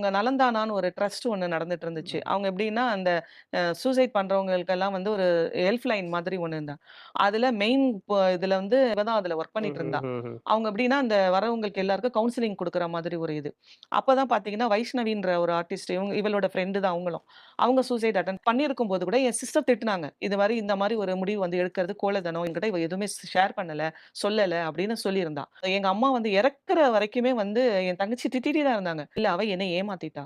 அவங்க நலந்தானான்னு ஒரு ட்ரஸ்ட் ஒண்ணு நடந்துட்டு இருந்துச்சு. அவங்க எப்படின்னா, அந்த சூசைட் பண்றவங்களுக்கெல்லாம் வந்து ஒரு ஹெல்ப் லைன் மாதிரி ஒண்ணு இருந்தா. அதுல மெயின் இதுல வந்து இவ தான் அதுல ஒர்க் பண்ணிட்டு இருந்தா. அவங்க எப்படின்னா, அந்த வரவங்களுக்கு எல்லாருக்கும் கவுன்சிலிங் குடுக்குற மாதிரி ஒரு இது. அப்பதான் பார்த்தீங்கன்னா, வைஷ்ணவின்ற ஒரு ஆர்டிஸ்ட் இவங்க இவளோட ஃப்ரெண்டு தான் அவங்களும். அவங்க சூசைட் அட்டெம்ப்ட் பண்ணியிருக்கும்போது கூட என் சிஸ்டர் திட்டுனாங்க. இது மாரி இந்த மாரி ஒரு முடிவு வந்து எடுக்கிறது கோழைத்தனம். என்கிட்ட இவ எதுவுமே ஷேர் பண்ணல, சொல்லல அப்படின்னு சொல்லியிருந்தா. எங்க அம்மா வந்து இறக்குற வரைக்குமே வந்து என் தங்கச்சி திட்டிட்டே தான் இருந்தாங்க. இல்ல அவ என்னை ஏமாத்திட்டா.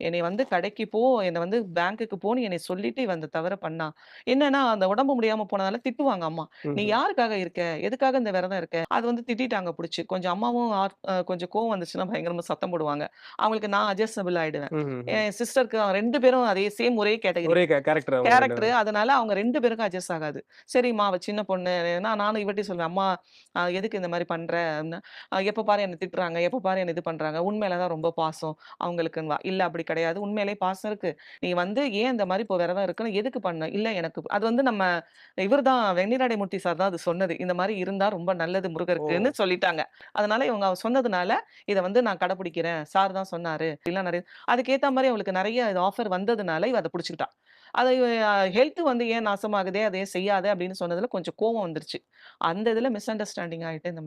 என்னைய வந்து கடைக்கு போ, என்ன வந்து பேங்க்குக்கு போன்னு என்னைய சொல்லிட்டு இவ அந்த தவற பண்ணா. என்னன்னா, அந்த உடம்பு முடியாம போனதால திட்டுவாங்க அம்மா. "நீ. யாருக்காக இருக்க? எதுக்காக இந்த விரதம் இருக்க?" அது வந்து திட்டிட்டாங்க புடிச்சு. கொஞ்சம் அம்மாவும் கொஞ்சம் கோவம் வந்துச்சுன்னா பயங்கரமா சத்தம் போடுவாங்க. அவங்களுக்கு நான் அட்ஜஸ்டபிள் ஆயிடுவேன். என் சிஸ்டருக்கு 2 பேரும் அதே சேம் ஒரே கேட்டகரி. கேரக்டர் அவங்க 2 கேரக்டர். பேரும். அதனால அவங்க 2 பேருக்கும் அட்ஜஸ்ட் ஆகாது. சரிம்மா அவ சின்ன பொண்ணு. நான் நானும் இவட்டயும் சொல்லுவேன். அம்மா எதுக்கு இந்த மாரி பண்ற? அப்டின்னா, அ எப்ப பாரு என்ன திட்டுறாங்க, எப்ப பாரு என்ன இது பண்றாங்க. உன் மேல தான் ரொம்ப பாசம் அவங்களுக்குன்னுவா. இல்ல அப்படி கிடையாது. உண்மையிலேயே பாசம் இருக்கு. நீ வந்து ஏன் இந்த மாரி இப்போ விரதம் இருக்குன்னு எதுக்கு பண்ண? இல்ல எனக்கு அது வந்து நம்ம இவர் தான் வெண்ணிராடை மூர்த்தி சார் தான் அது சொன்னது. இந்த மாரி இருந்தா ரொம்ப நல்லது! முருகருக்குன்னு சொல்லிட்டாங்க. அதனால இவங்க சொன்னதுனால, இத வந்து நான் கடைபிடிக்கிறேன். சார் தான் சொன்னாரு. இல்ல நெறைய அதுக்கேத்த மாரி அவளுக்கு நெறைய ஆஃபர் வந்ததுனால இவ அத புடிச்சுக்கிட்டா. அது ஹெல்த் வந்து ஏன் நாசமாகுதே, அத ஏன் செய்யாத அப்படின்னு சொன்னதுல கொஞ்சம் கோவம் வந்துருச்சு. அந்த இதுல மிஸ் அண்டர்ஸ்டாண்டிங் ஆயிட்டு இந்த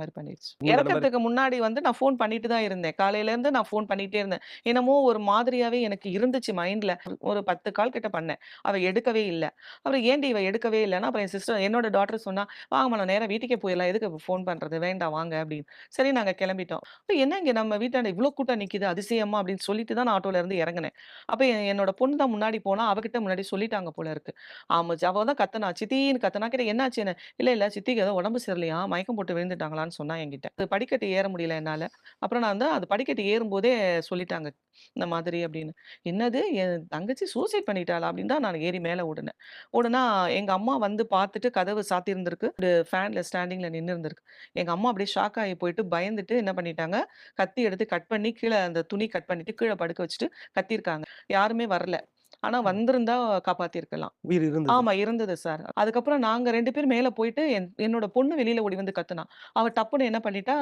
அந்த மாரி இறக்கறதுக்கு முன்னாடி வந்து நான் ஃபோன் பண்ணிட்டு தான் இருந்தேன். காலையில இருந்து நான் ஃபோன் பண்ணிட்டே இருந்தேன். என்னமோ ஒரு மாதிரியாவே எனக்கு இருந்துச்சு மைண்ட்ல. ஒரு 10 கால் கிட்ட பண்ணேன். அவ எடுக்கவே இல்ல. அப்புறம் ஏன்டி இவ எடுக்கவே இல்லன்னா, அப்புறம் என் சிஸ்டர் என்னோட டாட்டர் சொன்னா, "வாங்கம்மா நான் நேரா வீட்டுக்கே போயிரலாம். எதுக்கு ஃபோன் பண்றது? வேண்டாம் வாங்க" அப்படின்னு. சரி நாங்க கிளம்பிட்டோம். அப்ப என்ன இங்க நம்ம வீட்டாண்ட இவ்ளோ கூட்டம் நிக்குது அதிசயமா அப்படின்னு சொல்லிட்டு தான் நான் ஆட்டோல இருந்து இறங்குனேன். அப்ப என் என்னோட பொண்ணு தான் முன்னாடி போனா. அவகிட்ட முன்னாடி சொல்லிட்டாங்க போல இருக்கு. ஆமா அவ தான் கத்தனா சித்தின்னு கத்துனா. என்னாச்சு என்ன இல்ல, இல்ல சித்திக்கு ஏதோ உடம்பு சரியில்லையா மயக்கம் போட்டு விழுந்துட்டாங்களான்னு சொன்னா என்கிட்ட. அது படிக்கட்டு ஏற முடியல என்னால. அப்புறம் நான் வந்து அது படிக்கட்டு ஏறும்போதே சொல்லிட்டாங்க. இந்த மாதிரி அப்படின்னு. என்னது என் தங்கச்சி சூசைட் பண்ணிட்டாளா? அப்படின்னு தான் நான் ஏறி மேல ஓடுனேன். ஓடுனா எங்க அம்மா வந்து பார்த்துட்டு கதவு சாத்தியிருந்திருக்கு. ஒரு ஃபேன்ல ஸ்டாண்டிங்ல நின்று இருந்திருக்கு. எங்க அம்மா அப்படியே ஷாக் ஆகி போயிட்டு பயந்துட்டு என்ன பண்ணிட்டாங்க, கத்தி எடுத்து கட் பண்ணி கீழே அந்த துணி கட் பண்ணிட்டு கீழே படுக்க வச்சுட்டு கத்திருக்காங்க யாருமே வரல. ஆனா. வந்திருந்தா காப்பாத்தியிருக்கலாம். உயிர் இருந்தது. ஆமா இருந்தது சார். அதுக்கப்புறம் நாங்க 2 பேரும் மேல போயிட்டு என் என்னோட பொண்ணு வெளியில ஓடி வந்து கத்துனா. அவ டப்புன்னு என்ன பண்ணிட்டா,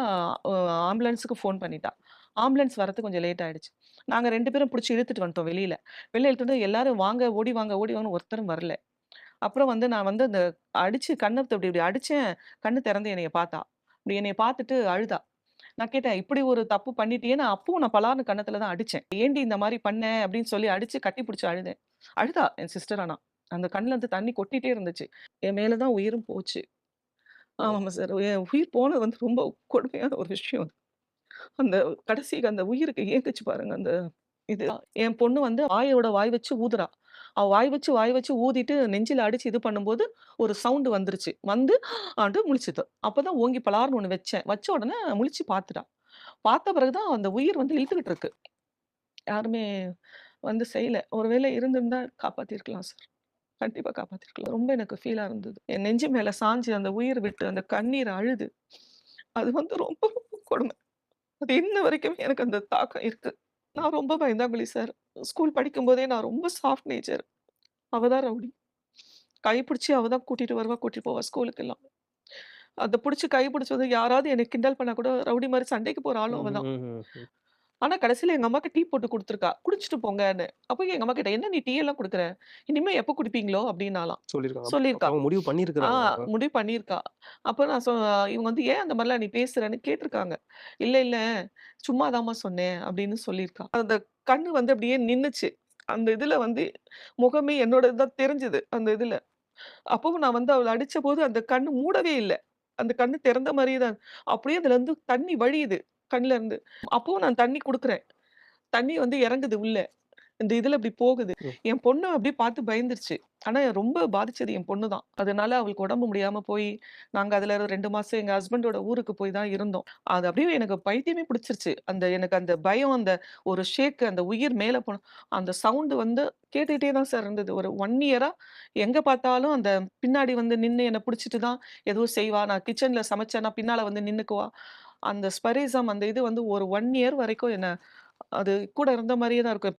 ஆம்புலன்ஸ்க்கு ஃபோன் பண்ணிட்டா. ஆம்புலன்ஸ் வரதுக்கு கொஞ்சம் லேட் ஆயிடுச்சு. நாங்க 2 பேரும் புடிச்சு இழுத்துட்டு வந்துட்டோம் வெளியில. வெளில இழுத்துட்டு எல்லாரும் வாங்க, ஓடி வாங்க, ஓடி வாங்கன்னு ஒருத்தரும் வரல. அப்புறம் வந்து நான் வந்து அந்த அடிச்சு கண்ண இப்டி இப்டி அடிச்சேன். கண்ணு திறந்து என்னைய பார்த்தா. இப்டி என்னைய பார்த்துட்டு அழுதா. நான் கேட்டேன், "இப்படி ஒரு தப்பு பண்ணிட்டேன்னு அப்பவும் நான் பலாறு கண்ணத்துல தான் அடிச்சேன். ஏண்டி இந்த மாதிரி பண்ண?" அப்படின்னு சொல்லி அடிச்சு கட்டி பிடிச்சி அழுதேன். அழுதா என் சிஸ்டர் ஆனா. அந்த கண்ணுல இருந்து தண்ணி கொட்டிட்டே இருந்துச்சு. என் மேல தான் உயிரும் போச்சு. ஆமாம் சார். என் உயிர் போனது வந்து ரொம்ப கொடுமையான ஒரு விஷயம். அந்த கடைசிக்கு அந்த உயிருக்கு ஏங்குச்சு பாருங்க அந்த இது. என் பொண்ணு வந்து வாயோட வாய் வச்சு ஊதுறா. அவ வாய் வச்சு, வாய் வச்சு ஊதிட்டு நெஞ்சில அடிச்சு இது பண்ணும்போது, ஒரு சவுண்டு வந்துருச்சு. வந்து ஆண்டு முழிச்சுது. அப்பதான் ஓங்கி பலார்னு ஒண்ணு வச்சேன். வச்ச உடனே முழிச்சு பார்த்துட்டான் பார்த்த பிறகு தான் அந்த உயிர் வந்து இழுத்துக்கிட்டு இருக்கு. யாருமே வந்து செய்யல. ஒரு வேளை இருந்திருந்தா காப்பாத்திருக்கலாம் சார். கண்டிப்பா காப்பாத்திருக்கலாம். ரொம்ப எனக்கு ஃபீலா இருந்தது. என் நெஞ்சு மேல சாஞ்சு அந்த உயிர் விட்டு அந்த கண்ணீர் அழுது. அது வந்து ரொம்ப கொடுமை. அது இன்ன வரைக்குமே எனக்கு அந்த தாக்கம் இருக்கு. நான் ரொம்ப பயந்தாங்குழி சார். ஸ்கூல் படிக்கும்போதே நான் ரொம்ப சாஃப்ட் நேச்சர். அவ தான் ரவுடி. கை பிடிச்சு அவ தான் கூட்டிட்டு வருவா, கூட்டிட்டு போவா ஸ்கூலுக்கெல்லாம். அத புடிச்சு கை பிடிச்சு வந்து யாராவது என்னை கிண்டல் பண்ணா கூட ரவுடி மாரி சண்டைக்கு போற ஆளும் அவ தான். ஆனா கடைசியில எங்க அம்மாக்கு டீ போட்டு குடுத்துருக்கா. குடிச்சிட்டு போங்கன்னு. அப்போ எங்க அம்மா கேட்டேன், "என்ன நீ டீ எல்லாம் குடுக்குற? இனிமே எப்ப குடிப்பீங்களோ?" அப்டின்னாளாம். சொல்லியிருக்காங்க. அப்ப அப்ப சொல்லியிருக்கா. முடிவு. அப்ப. முடிவு பண்ணியிருக்கா. அப்ப நான் சொ இவங்க வந்து "ஏன் அந்த மாரிலாம் நீ பேசுறன்னு?" கேட்டுருக்காங்க. "இல்ல, இல்ல சும்மா தாம்மா சொன்னேன்" அப்படின்னு சொல்லியிருக்கா. அந்த கண்ணு வந்து அப்படியே நின்னுச்சு. அந்த இதுல வந்து முகமே என்னோடது தான் தெரிஞ்சது. அந்த இதுல. அப்பவும் நான் வந்து அவள அடிச்சபோது அந்த கண்ணு மூடவே இல்ல. அந்த கண்ணு திறந்த மாரியே தான். அப்படியே அதுலருந்து தண்ணி வழியுது கண்ல இருந்து. அப்பவும் நான் தண்ணி குடுக்குறேன். தண்ணி வந்து இறங்குது உள்ள. இந்த இதுல இப்படி போகுது. என் பொண்ணு அப்படியே பார்த்து பயந்துருச்சு. ஆனா ரொம்ப பாதிச்சது என் பொண்ணு தான். அதனால அவளுக்கு உடம்பு முடியாம போய், நாங்க அதுல 2 மாசம் எங்க ஹஸ்பண்டோட ஊருக்கு போய் தான் இருந்தோம். அது அப்படியே எனக்கு பைத்தியமே பிடிச்சிருச்சு. அந்த எனக்கு அந்த பயம், அந்த ஒரு ஷேக், அந்த உயிர் மேல போன அந்த சவுண்ட் வந்து கேட்டுட்டே தான் சார் இருந்தது. ஒரு 1 இயரா எங்க பார்த்தாலும் அந்த பின்னாடி வந்து நின்னு என்ன பிடிச்சிட்டு தான் ஏதோ செய்வா. நான் கிச்சன்ல சமைச்சேன்னா பின்னால வந்து நின்னுக்குவா. அந்த ஸ்பரிசம் அந்த இது வந்து ஒரு 1 இயர் வரைக்கும் என்ன அது கூட இருந்த மாரியே தான் இருக்கும்.